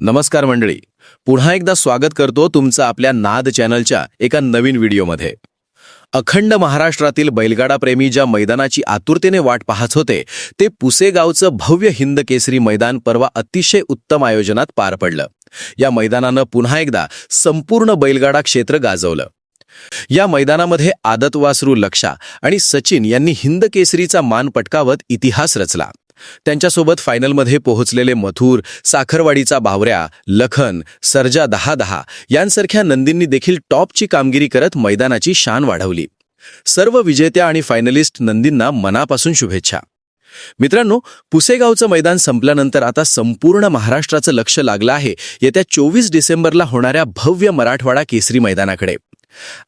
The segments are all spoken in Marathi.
नमस्कार मंडळी. पुन्हा एकदा स्वागत करतो तुमचं आपल्या नाद चॅनलच्या एका नवीन व्हिडिओमध्ये. अखंड महाराष्ट्रातील बैलगाडाप्रेमी ज्या मैदानाची आतुरतेने वाट पाहत होते ते पुसेगावचं भव्य हिंद केसरी मैदान परवा अतिशय उत्तम आयोजनात पार पडलं. या मैदानानं पुन्हा एकदा संपूर्ण बैलगाडा क्षेत्र गाजवलं. या मैदानामध्ये आदत वासरू लक्षा आणि सचिन यांनी हिंद केसरीचा मान पटकावत इतिहास रचला. त्यांच्यासोबत फायनलमध्ये पोहोचलेले मथुर साखरवाडीचा बावऱ्या लखन सर्जा दहा दहा यांसारख्या नंदींनी देखील टॉपची कामगिरी करत मैदानाची शान वाढवली. सर्व विजेत्या आणि फायनलिस्ट नंदींना मनापासून शुभेच्छा. मित्रांनो पुसेगावचं मैदान संपल्यानंतर आता संपूर्ण महाराष्ट्राचं लक्ष लागलं आहे. येत्या चोवीस डिसेंबरला होणाऱ्या भव्य मराठवाडा केसरी मैदानाकडे.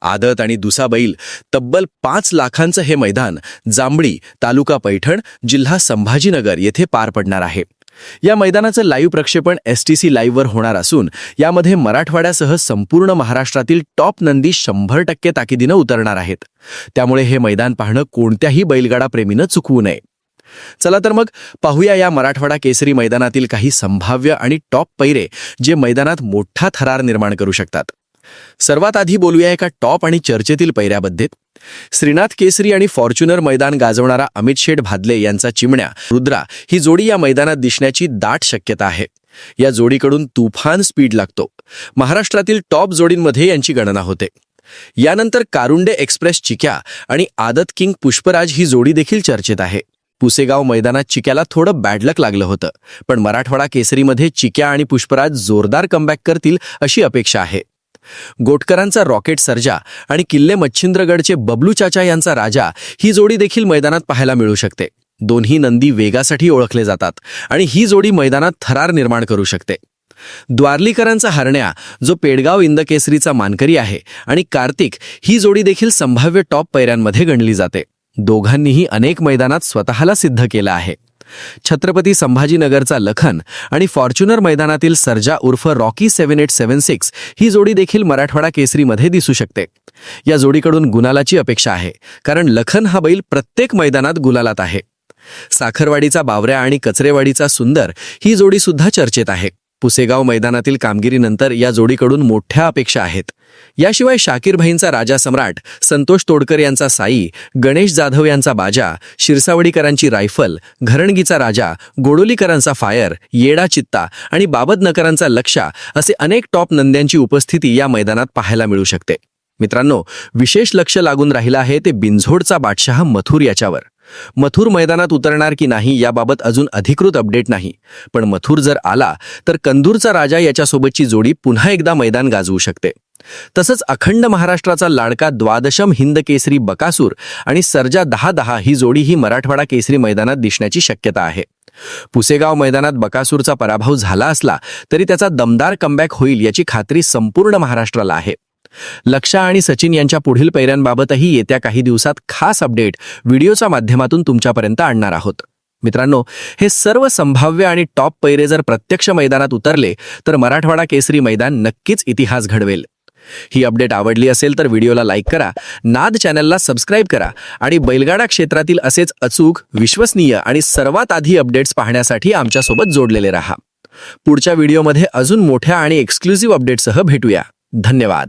आदत आणि दुसा बैल तब्बल पाच लाखांचं हे मैदान जांभळी तालुका पैठण जिल्हा संभाजीनगर येथे पार पडणार आहे. या मैदानाचं लाईव्ह प्रक्षेपण एस टी सी लाईव्हवर होणार असून यामध्ये मराठवाड्यासह संपूर्ण महाराष्ट्रातील टॉप नंदी शंभर टक्के ताकिदीनं उतरणार आहेत. त्यामुळे हे मैदान पाहणं कोणत्याही बैलगाडा प्रेमीनं चुकवू नये. चला तर मग पाहूया या मराठवाडा केसरी मैदानातील काही संभाव्य आणि टॉप पैरे जे मैदानात मोठा थरार निर्माण करू शकतात. सर्वात आधी बोलूया एका टॉप आणि चर्चेतील पैऱ्याबद्दल. श्रीनाथ केसरी आणि फॉर्च्युनर मैदान गाजवणारा अमित शेठ भादले यांचा चिमण्या रुद्रा ही जोडी या मैदानात दिसण्याची दाट शक्यता आहे. या जोडीकडून तुफान स्पीड लागतो. महाराष्ट्रातील टॉप जोडींमध्ये यांची गणना होते. यानंतर कारुंडे एक्सप्रेस चिक्या आणि आदत किंग पुष्पराज ही जोडी देखील चर्चेत आहे. पुसेगाव मैदानात चिक्याला थोडं बॅडलक लागलं होतं पण मराठवाडा केसरीमध्ये चिक्या आणि पुष्पराज जोरदार कमबॅक करतील अशी अपेक्षा आहे. गोटकरांचा रॉकेट सर्जा आणि किल्ले मच्छिंद्रगडचे बबलू चाचा यांचा राजा ही जोडी देखील मैदानात पाहायला मिळू शकते. दोन्ही नंदी वेगासाठी ओळखले जातात आणि ही जोडी मैदानात थरार निर्माण करू शकते. द्वारलीकरांचा हरण्या जो पेडगाव इंदकेसरीचा मानकरी आहे आणि कार्तिक ही जोडी देखील संभाव्य टॉप पैऱ्यांमध्ये गणली जाते. दोघांनीही अनेक मैदानात स्वतःला सिद्ध केलं आहे. छत्रपती संभाजीनगरचा लखन आणि फॉर्च्युनर मैदानातील सर्जा उर्फ Rocky seven eight seven six ही जोडी देखील मराठवाडा केसरीमध्ये दिसू शकते. या जोडीकडून गुलालाची अपेक्षा आहे कारण लखन हा बैल प्रत्येक मैदानात गुलालात आहे. साखरवाडीचा बावऱ्या आणि कचरेवाडीचा सुंदर ही जोडी सुद्धा चर्चेत आहे. पुसेगाव मैदानातील कामगिरीनंतर या जोडीकडून मोठ्या अपेक्षा आहेत. याशिवाय शाकीर भाईंचा राजा सम्राट संतोष तोडकर यांचा साई गणेश जाधव यांचा बाजा शिरसावडीकरांची रायफल घरणगीचा राजा गोडोलीकरांचा फायर येडा चित्ता आणि बाबतनकरांचा लक्षा असे अनेक टॉप नंद्यांची उपस्थिती या मैदानात पाहायला मिळू शकते. मित्रांनो विशेष लक्ष लागून राहिलं आहे ते बिंझोडचा बादशहा मथुर याच्यावर. मथुर मैदानात उतरणार की नाही याबाबत अजून अधिकृत अपडेट नाही. पण मथुर जर आला तर कंदूरचा राजा याच्यासोबतची जोडी पुन्हा एकदा मैदान गाजवू शकते. तसंच अखंड महाराष्ट्राचा लाडका द्वादशम हिंद केसरी बकासूर आणि सर्जा दहा दहा ही जोडी ही मराठवाडा केसरी मैदानात दिसण्याची शक्यता आहे. पुसेगाव मैदानात बकासूरचा पराभव झाला असला तरी त्याचा दमदार कमबॅक होईल याची खात्री संपूर्ण महाराष्ट्राला आहे. लक्षा आणि सचिन यांच्या पुढील पैऱ्यांबाबतही येत्या काही दिवसात खास अपडेट व्हिडिओच्या माध्यमातून तुमच्यापर्यंत आणणार आहोत. मित्रांनो हे सर्व संभाव्य आणि टॉप पैरे जर प्रत्यक्ष मैदानात उतरले तर मराठवाडा केसरी मैदान नक्कीच इतिहास घडवेल. ही अपडेट आवडली असेल तर व्हिडिओला लाईक करा नाद चॅनलला सबस्क्राईब करा आणि बैलगाडा क्षेत्रातील असेच अचूक विश्वसनीय आणि सर्वात आधी अपडेट्स पाहण्यासाठी आमच्यासोबत जोडलेले राहा. पुढच्या व्हिडिओमध्ये अजून मोठ्या आणि एक्सक्लुझिव्ह अपडेटसह भेटूया. धन्यवाद.